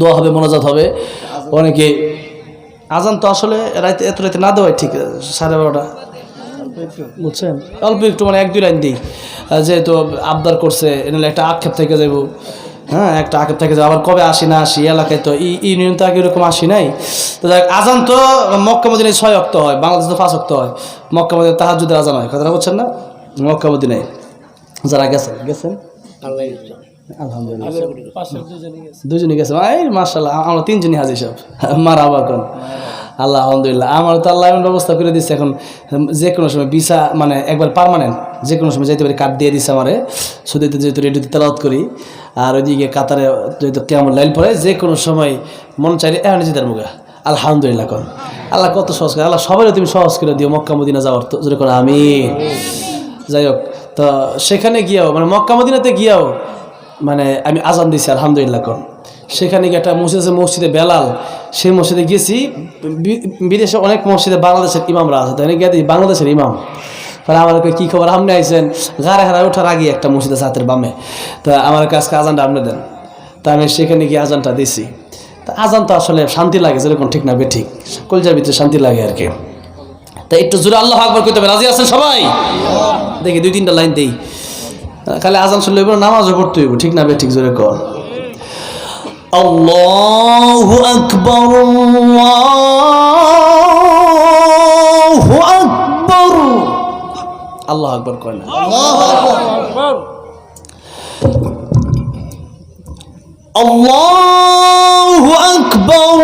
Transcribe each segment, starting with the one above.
দোয়া হবে মোনাজাত হবে। অনেকে আজান তো আসলে রাইতে এত রাতে না দেওয়াই ঠিক সাড়ে বারোটা। বুঝছেন? অল্প একটু মানে এক দুই লাইন দিই। যেহেতু আবদার করছে এনালে একটা আক্ষেপ থেকে যাব হ্যাঁ একটা আক্ষেপ থেকে যাব আবার কবে আসি না আসি এলাকায় তো ই ইউনিয়ন তো আগে এরকম আসি নাই। তো দেখ আজান তো মক্কা মদিনায় ছয় অক্ত হয় বাংলাদেশ তো পাঁচ অক্ত হয়। মক্কা মদিনায় তাহাজুদের আজান হয়। কথাটা বলছেন না? মক্কা মদিনায়। যারা গেছেন গেছেন? আলহামদুলিল্লাহ। দুজনই গেছে। এই মার্শাল্লাহ আমরা তিনজনই হাজির সব। মারা বাকন আল্লাহ আলহামদুলিল্লাহ। আমার তো আল্লাহ এমন ব্যবস্থা করে দিচ্ছে এখন যে কোনো সময় ভিসা মানে একবার পারমানেন্ট যে কোনো সময় যেতে পারি কার্ড দিয়ে দিচ্ছে আমারে। সুদিতে যেহেতু রেডিওতে তেলাওয়াত করি। আর ওইদিকে কাতারে যেহেতু কেমন লাইন পড়ে যে কোনো সময় মন চাইলে এখন যেতার মুখে। আলহামদুলিল্লাহ কন। আল্লাহ কত সহজ করে আল্লাহ সবাই তুমি সহজ করে দিও মক্কা মদিনা যাওয়ার তো করে আমি যাই হোক তো সেখানে গিয়েও মানে মক্কা মদিনাতে গিয়েও মানে আমি আজান দিছি আলহামদুলিল্লাহ কন সেখানে গিয়ে একটা মসজিদ আছে, মসজিদে বেলাল। সেই মসজিদে গেছি বিদেশে অনেক মসজিদে বাংলাদেশের ইমামরা আছে, তাই গিয়ে বাংলাদেশের ইমাম। ফলে আমার কি খবর? আপনি আইসেন গাড়ে হারায় ওঠার আগে একটা মসজিদ আছে হাতের বামে। তা আমার কাছকে আজানটা আপনি দেন। তা আমি সেখানে গিয়ে আজানটা দিছি তা আজান তো আসলে শান্তি লাগে, যেরকম ঠিক না বে ঠিক। কলজার ভিতরে শান্তি লাগে আর কি। তা একটু জোরে আল্লাহ আকবর করতে হবে। রাজি আছেন সবাই? দেখি, দুই তিনটা লাইন দেই। খালি আজান শুনলে নামাজও পড়তে হইব ঠিক না বে? ঠিক জোরে কর আল্লাহু আকবর আকবর। আল্লাহ আকবর কয় না? আল্লাহু আকবর।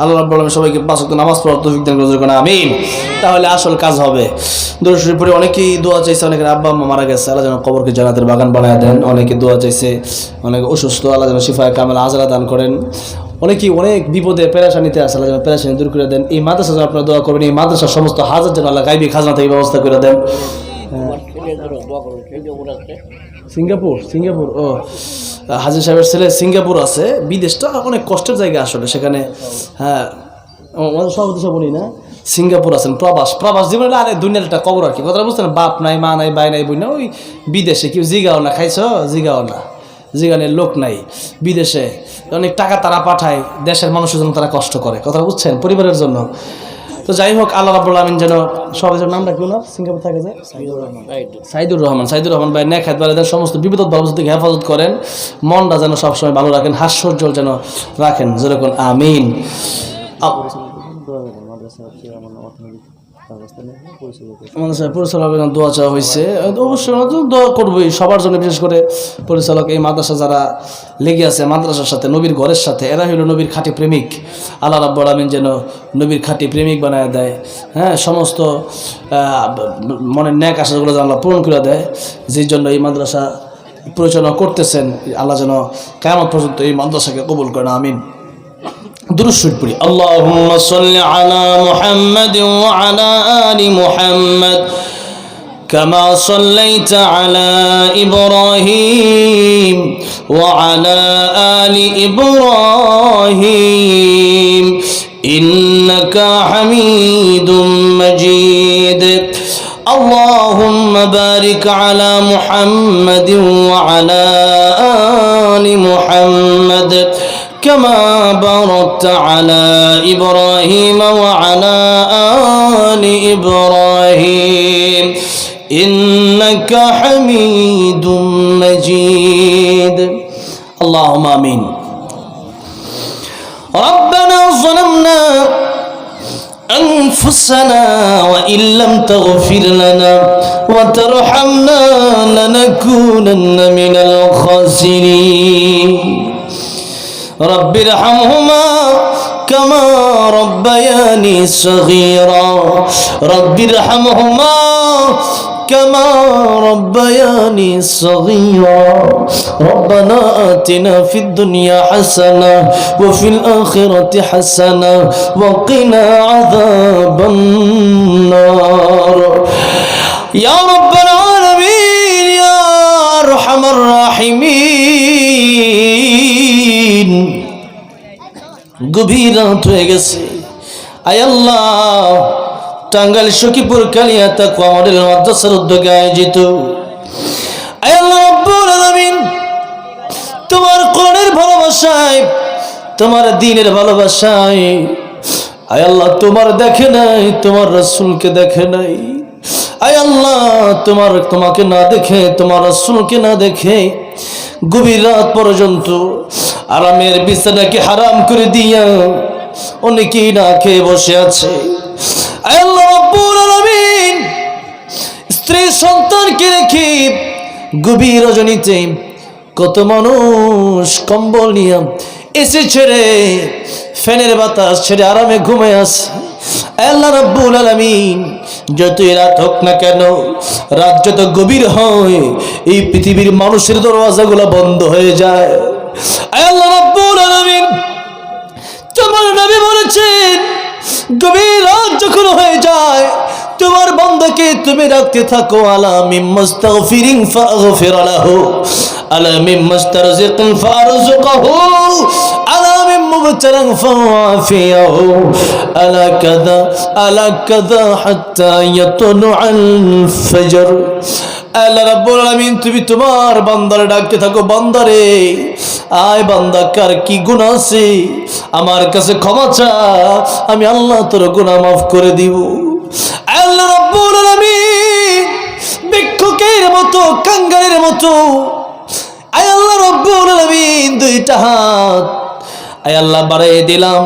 আল্লাহ রাব্বুল সবাইকে পাঁচ ওয়াক্ত নামাজ পড়ার তৌফিক দান করে কোন আমিন। তাহলে আসল কাজ হবে। দরুদ পরে অনেকেই দোয়া চাইছে, অনেকের আব্বা আম্মা মারা গেছে। আল্লাহ যেন কবরকে জান্নাতের বাগান বানায় দেন। অনেকে দোয়া চাইছে, অনেকে অসুস্থ। আল্লাহ যেন শিফায় কামেল আজরা দান করেন। অনেকেই অনেক বিপদে পেরেশানিতে আছে আল্লাহ যেন পেরেশানি দূর করে দেন। এই মাদ্রাসা যেন আপনারা দোয়া করবেন, এই মাদ্রাসার সমস্ত হাজার যেন আল্লাহ গাইবি, খাজনা থেকে ব্যবস্থা করে দেন। সিঙ্গাপুর সিঙ্গাপুর, ও। হাজির সাহেবের ছেলে সিঙ্গাপুর আছে, বিদেশটা অনেক কষ্টের জায়গা আসলে, সেখানে হ্যাঁ। আমাদের সভাপতি সব বলি না? সিঙ্গাপুর আছেন, প্রবাস প্রবাস জীবনে আরে দুনিয়ার একটা কবর আর কি। কথা বুঝতে না বাপ নাই, মা নাই, ভাই নাই বই না ওই বিদেশে কেউ জিগাও না, খাইছ? জিগাও না। জিগানের লোক নাই, বিদেশে। অনেক টাকা তারা পাঠায়, দেশের মানুষের জন্য তারা কষ্ট করে। কথা বুঝছেন? পরিবারের জন্য। তো যাই হোক আল্লাহ রাবুল আলমিন যেন সব যেন নামটা কি না সিঙ্গাপুর থাকে যে? সাইদুর রহমান। সাইদুর রহমান ভাই নেখাত বাড়িদের সমস্ত বিপদ ব্যবস্থা থেকে হেফাজত করেন। মনটা যেন সবসময় ভালো রাখেন হাস্যজ্জ্বল যেন রাখেন। যেরকম আমিন। দোয়া সবার জন্য, বিশেষ করে পরিচালক এই মাদ্রাসা যারা লেগে আছে, মাদ্রাসার সাথে, নবীর ঘরের সাথে, এরা হইল নবীর খাঁটি প্রেমিক। আল্লাহ রাব্বুল আমিন যেন নবীর খাঁটি প্রেমিক বানায় দেয়। হ্যাঁ সমস্ত মনের ন্যাক আশাগুলো যেন আল্লাহ পূরণ করে দেয়। যে জন্য এই মাদ্রাসা পরিচালনা করতেছেন, আল্লাহ যেন কেমন পর্যন্ত এই মাদ্রাসাকে কবুল করেন, আমিন। درشد بري اللهم صل على محمد وعلى آل محمد كما صليت على إبراهيم وعلى آل إبراهيم. إنك حميد مجيد. اللهم بارك على محمد وعلى آل محمد باركت على إبراهيم وعلى آل إبراهيم. إنك حميد مجيد. اللهم آمين. ربنا ظلمنا أنفسنا وإن لم تغفر لنا وترحمنا لنكونن من الخاسرين. رب ارحمهما كما ربياني صغيرا. رب ارحمهما كما ربياني صغيرا. ربنا آتنا في الدنيا حسنة وفي الآخرة حسنة وقنا عذاب النار. يا رب العالمين يا أرحم الراحمين. গভীর রাত হয়ে গেছে। আয় আল্লাহ, টাঙ্গাইল, সখীপুর, কালিয়া তাকু আমাদের মাদ্রাসার উদ্যোগে আয়োজিত। তোমার কোরআনের ভালোবাসায়, তোমার দিনের ভালোবাসায়, আয় আল্লাহ, তোমার দেখে নাই, তোমার রসুলকে দেখে নাই। আয় আল্লাহ, তোমার, তোমাকে না দেখে, তোমার রসুলকে না দেখে গভীর রাত পর্যন্ত আরামের বিছানাকে হারাম করে দিয়া অনেকেই না খেয়ে বসে আছে? স্ত্রী সন্তানকে রেখে গভীর রজনীতে কত মানুষ কম্বল নিয়ে এসে ছেড়ে ফ্যানের বাতাস ছেড়ে আরামে ঘুমে আসে আল্লাহ রাব্বুল আলামিন, যতই রাত হোক না কেন, রাত যত গভীর হয়, এই পৃথিবীর মানুষের দরওয়াজাগুলো বন্ধ হয়ে যায়। আল্লাহ রাব্বুল তোমার নবী বলেছেন, গভীর রাত যায়, তোমার বন্ধকে তুমি রাখতে থাকো, আলা মিম্মাস্তাগফিরিন ফাগফির লাহু, আলা মিম্মাস্তারজিকিন ফারজুকহু আলা মিম্মুবতালান ফাওয়াফিয়াহু, আলা কাদা আলা কাদা হাত্তা ইয়াতলু আল আল্লাহ রাব্বুল তুমি তোমার বান্দারে ডাকতে থাকো, বান্দারে। আয় বান্দা, কার কি গুনাহ আছে? আমার কাছে ক্ষমা চা, আমি আল্লাহ তোর গুনাহ মাফ করে দিব। আল্লাহ রাব্বুল আলামিন, ভিক্ষুকের মতো, কাঙ্গালের মতো। আয় আল্লাহ রাব্বুল আলামিন, দুইটা হাত। আয় আল্লাহ বাড়াই দিলাম।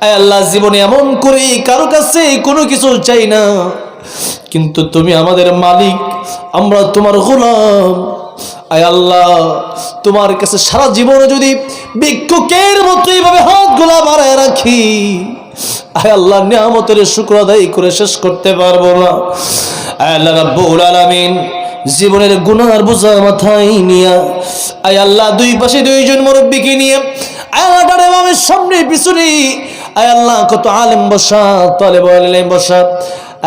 আয় আল্লাহ জীবনে এমন করে কারও কাছে কোনো কিছু চাই না। কিন্তু তুমি আমাদের মালিক। আমরা তোমার গোলাম। আয় আল্লাহ, তোমার কাছে সারা জীবনে যদি ভিক্ষুকের মতো এইভাবে হাত গোলা বাড়ায় রাখি, আয় আল্লাহ, নিয়ামতের শুক্র আদায় করে শেষ করতে পারব না। আয় আল্লাহ, রাব্বুল আলামিন জীবনের গুনার বোঝা মাথায় নিয়ে, আয় আল্লাহ, দুই পাশে দুইজন মুরব্বীকে নিয়ে আয় আল্লাহ ডানে বামের সামনে পিছনে, আয় আল্লাহ, কত আলেম বসা তলে বলেন বসা।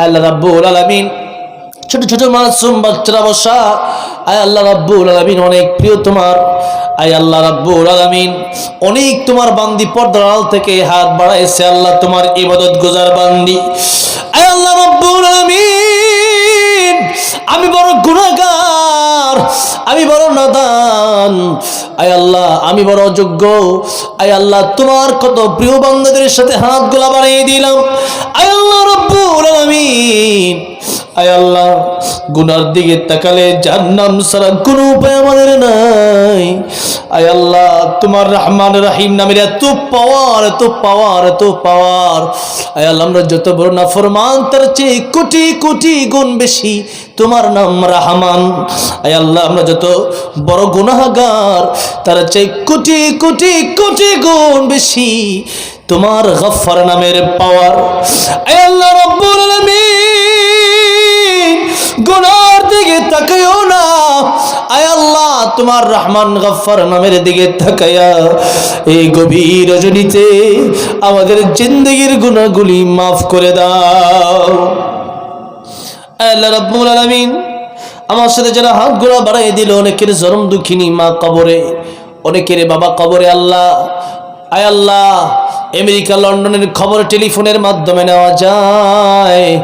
আল্লাহ, রাব্বুল আলামিন ছোট ছোট মাসুম বাচ্চারা বসা। আয় আল্লাহ রাব্বুল আলামিন, অনেক প্রিয় তোমার। আয় আল্লাহ রাব্বুল আলামিন, অনেক তোমার বান্দি পর্দার থেকে হাত বাড়াইছে আল্লাহ তোমার ইবাদত গুজার বান্দি। আয় আল্লাহ রাব্বুল আলামিন, আমি বড় গুনাহগার, আমি বড় নাদান। আয় আল্লাহ, আমি বড় অযোগ্য। আয় আল্লাহ, তোমার কত প্রিয় বান্দাদের সাথে হাত গোলা বাড়িয়ে দিলাম। আয় আল্লাহ রব্বুল আলামিন গুনার দিকে তাকালে যার নাম ছাড়া কোনো উপায় আমাদের নাই। আয় আল্লাহ, তোমার রহমান রাহিম নামের এত পাওয়ার এত পাওয়ার এত পাওয়ার আয় আল্লাহ, আমরা যত বড় না ফরমান তার চেয়ে কোটি কোটি গুণ বেশি তোমার নাম রাহমান। আয় আল্লাহ, আমরা যত বড় গুনাহগার, তার চেয়ে কোটি কোটি কোটি গুণ বেশি তোমার গফফার নামের পাওয়ার আয় আল্লাহ, রব্বুল আলামিন। গুনার দিকে তাকাইও না। আয় আল্লাহ, তোমার রহমান গফফার নামের দিকে তাকায়া এই গভীর রজনীতে আমাদের জিন্দগির গুনাহগুলি মাফ করে দাও। আল্লাহ রাব্বুল আলামিন, আমার সাথে যারা হাত গোড়া বাড়াই দিল, অনেকের জনম দুঃখিনী মা কবরে, অনেকের বাবা কবরে আল্লাহ। আয় আল্লাহ আমেরিকা, লন্ডনের খবর টেলিফোনের মাধ্যমে নেওয়া যায়।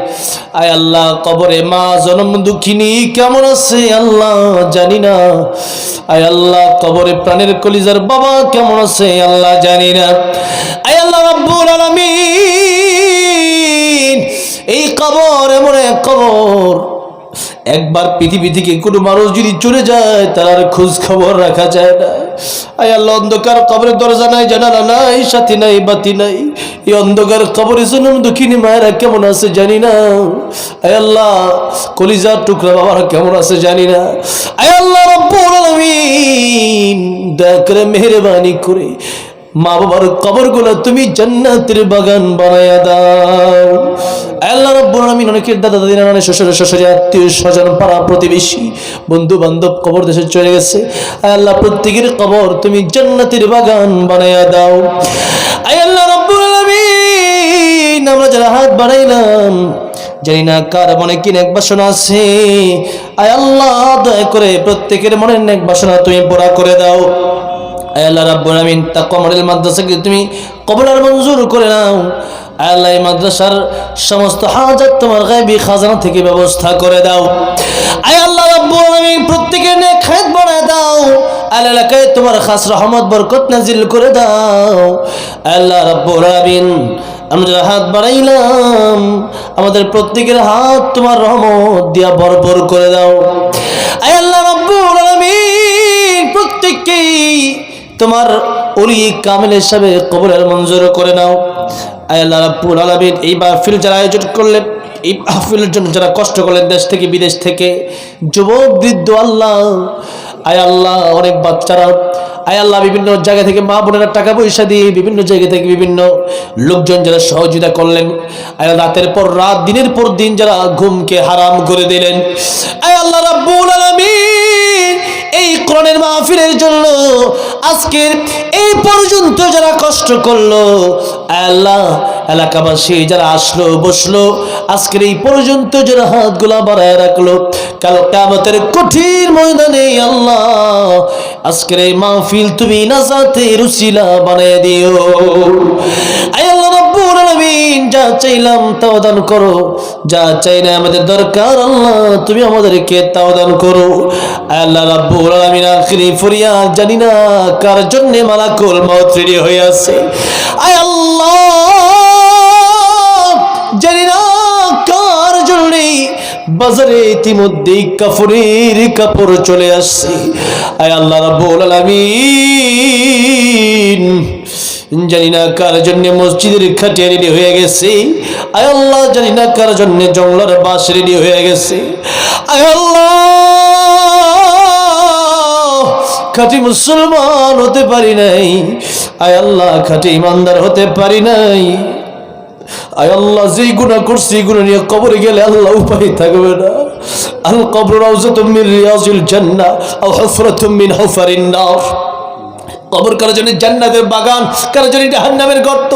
আয় আল্লাহ, কবরে মা, জনম দুঃখিনী, কেমন আছে আল্লাহ? জানি না। আয় আল্লাহ, কবরে প্রাণের কলিজার বাবা কেমন আছে আল্লাহ? জানি না। আয় আল্লাহ, রাব্বুল আলামিন, এই কবর এমন এক কবর একবার পৃথিবী থেকে কোনো মানুষ যদি চলে যায়, তার খোঁজ খবর রাখা যায় না। আয় আল্লাহ, অন্ধকার কবরের দরজা নাই, জানালা নাই, সাথী নাই, বাতি নাই। এই অন্ধকার কবরে জন্ম দুঃখিনী মায়েরা কেমন আছে জানি না। আয় আল্লাহ, কলিজার টুকরা বাবারা কেমন আছে জানি না। আয় আল্লাহ, রব্বুল আলামিন করে মেহরবানি করে মা বাবার কবরগুলো তুমি জান্নাতের বাগান বানায়া দাও। আল্লাহ রব্বুল আলামিন অনেকের দাদা দাদি নানা শ্বশুর শ্বশুর আত্মীয় স্বজন, পাড়া প্রতিবেশী বন্ধু বান্ধব কবর দেশে চলে গেছে। আল্লাহ প্রত্যেকের কবর তুমি জান্নাতের বাগান বানায়া দাও। আল্লাহ রব্বুল আলামিন, আমরা যারা হাত বানাইলাম জানি না কার মনে কি নেক বাসনা আছে। আয় আল্লাহ, দয়া করে প্রত্যেকের মনে নেক বাসনা তুমি পুরা করে দাও। আল্লাহ রাব্বুল আমিন তাকওয়া মডেল মাদ্রাসাকে তুমি কবুল আর মঞ্জুর করে নাও। আল্লাহ মাদ্রাসার সমস্ত হাজাত তোমার গায়বী খাজানা থেকে ব্যবস্থা করে দাও। আয় আল্লাহ রাব্বুল আমিন প্রত্যেকের নেক খায়েত বানায় দাও। আল এলাকায় তোমার খাস রহমত, বরকত নাজিল করে দাও। আল্লাহ রাব্বুল আমিন আমরা হাত বাড়াইলাম, আমাদের প্রত্যেকের হাত তোমার রহমত দিয়া বরবর করে দাও। আয় আল্লাহ রাব্বুল আলামিন, প্রত্যেককেই তোমার অলি কামেল হিসাবে কবরের মঞ্জুর করে নাও। আল্লাহ রাব্বুল আলামিন এই মাহফিল যারা আয়োজন করলেন এই মাহফিলের জন্য যারা কষ্ট করলেন দেশ থেকে, বিদেশ থেকে, যুবক, বৃদ্ধ, আল্লাহ, আয় আল্লাহ, অনেক বাচ্চারা, আয় আল্লাহ, বিভিন্ন জায়গা থেকে মা বোনেরা টাকা পয়সা দিয়ে বিভিন্ন জায়গা থেকে বিভিন্ন লোকজন যারা সহযোগিতা করলেন, আয় রাতের পর রাত, দিনের পর দিন যারা ঘুমকে হারাম করে দিলেন। আয় আল্লাহ রাব্বুল আলামিন, এই কোরআনের মাহফিলের জন্য আজকের এই পর্যন্ত যারা কষ্ট করল, আল্লাহ এলাকাবাসী যারা আসলো, বসল, আজকের এই পর্যন্ত যারা হাতগুলা বাড়ায় রাখল, কাল কামতের কঠিন ময়দানে আল্লাহ আজকের এই মাহফিল তুমি নাজাতে রুসিলা বানিয়ে দিও। আল্লাহ রাব্বুল আলামিন, যা চাইলাম তাও দান করো। যা চাই না আমাদের দরকার, আল্লাহ, তুমি আমাদেরকে তাও দান করো। আল্লাহ রাব্বুল আলামিন আখিরি ফরিয়াদ জানি না কার জন্য মালাকুল মউত রেডি হয়ে আছে। আয় আল্লাহ, জানি না কার জন্য বাজারে ইতিমধ্যে কাপড়ের কাপড় চলে আসছে। আয় আল্লাহ রাব্বুল আলামিন। জানি না কার জন্য মসজিদের খাটিয়া রেডি হয়ে গেছে। আয় আল্লাহ, জানি না কার জন্য জঙ্গলের বাস রেডি হয়ে গেছে। আয় আল্লাহ, খাঁটি মুসলমান হতে পারি নাই। আয় আল্লাহ, খাটি ইমানদার হতে পারি নাই। আয় আল্লাহ, যেই গুণা করছি গুণা নিয়ে কবরে গেলে আল্লাহ উপায় থাকবে না। আল কবর রাউজাতুম মিন রিয়াজিল জান্নাহ আও হুফরাতুম মিন হুফারিন কবর কারও জন্য জান্নাতের বাগান? কারও জন্য জাহান্নামের গর্ত?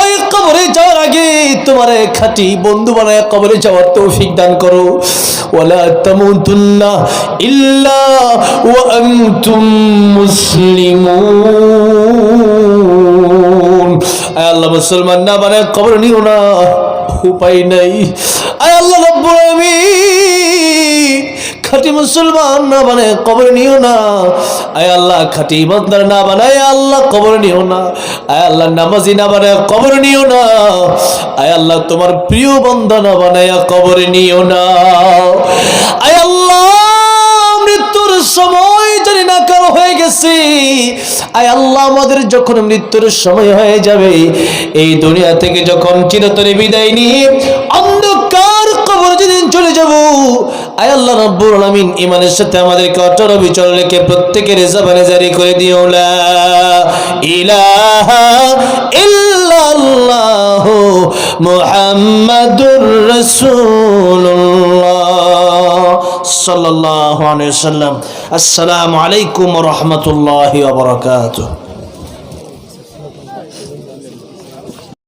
ওই কবরে যাওয়ার আগে তোমার খাঁটি বন্ধু বানায় কবরে যাওয়ার তৌফিক দান করো। ওয়ালা তামুতুন্না ইল্লা ওয়া আনতুম মুসলিমুন। আল্লাহ, মুসলমান না বানায় কবর নিও না। উপায় নাই। আয় আল্লাহ, রব্বুল আলামিন। খাঁটি মুসলমান না বানায়, কবর নিও না। আয় আল্লাহ, খাঁটি ইমানদার না বানায় আল্লাহ, কবর নিও না। আয় আল্লাহ, নামাজি না বানায়, কবর নিও না। আয় আল্লাহ, তোমার প্রিয় বন্ধা না বানায়, কবর নিও না। আয় আল্লাহ, মৃত্যুর সময় জানি না কারও হয়ে গেছে। আয় আল্লাহ, আমাদের যখন মৃত্যুর সময় হয়ে যাবে, এই দুনিয়া থেকে যখন চিরতরে বিদায় নিয়ে রব্বুল আলামিন ইমানের সাথে আমাদেরকে রেখে প্রত্যেকের জবানে জারি করে দিও, লা ইলাহা ইল্লাল্লাহ আসসালামু আলাইকুম ওয়া রাহমাতুল্লাহি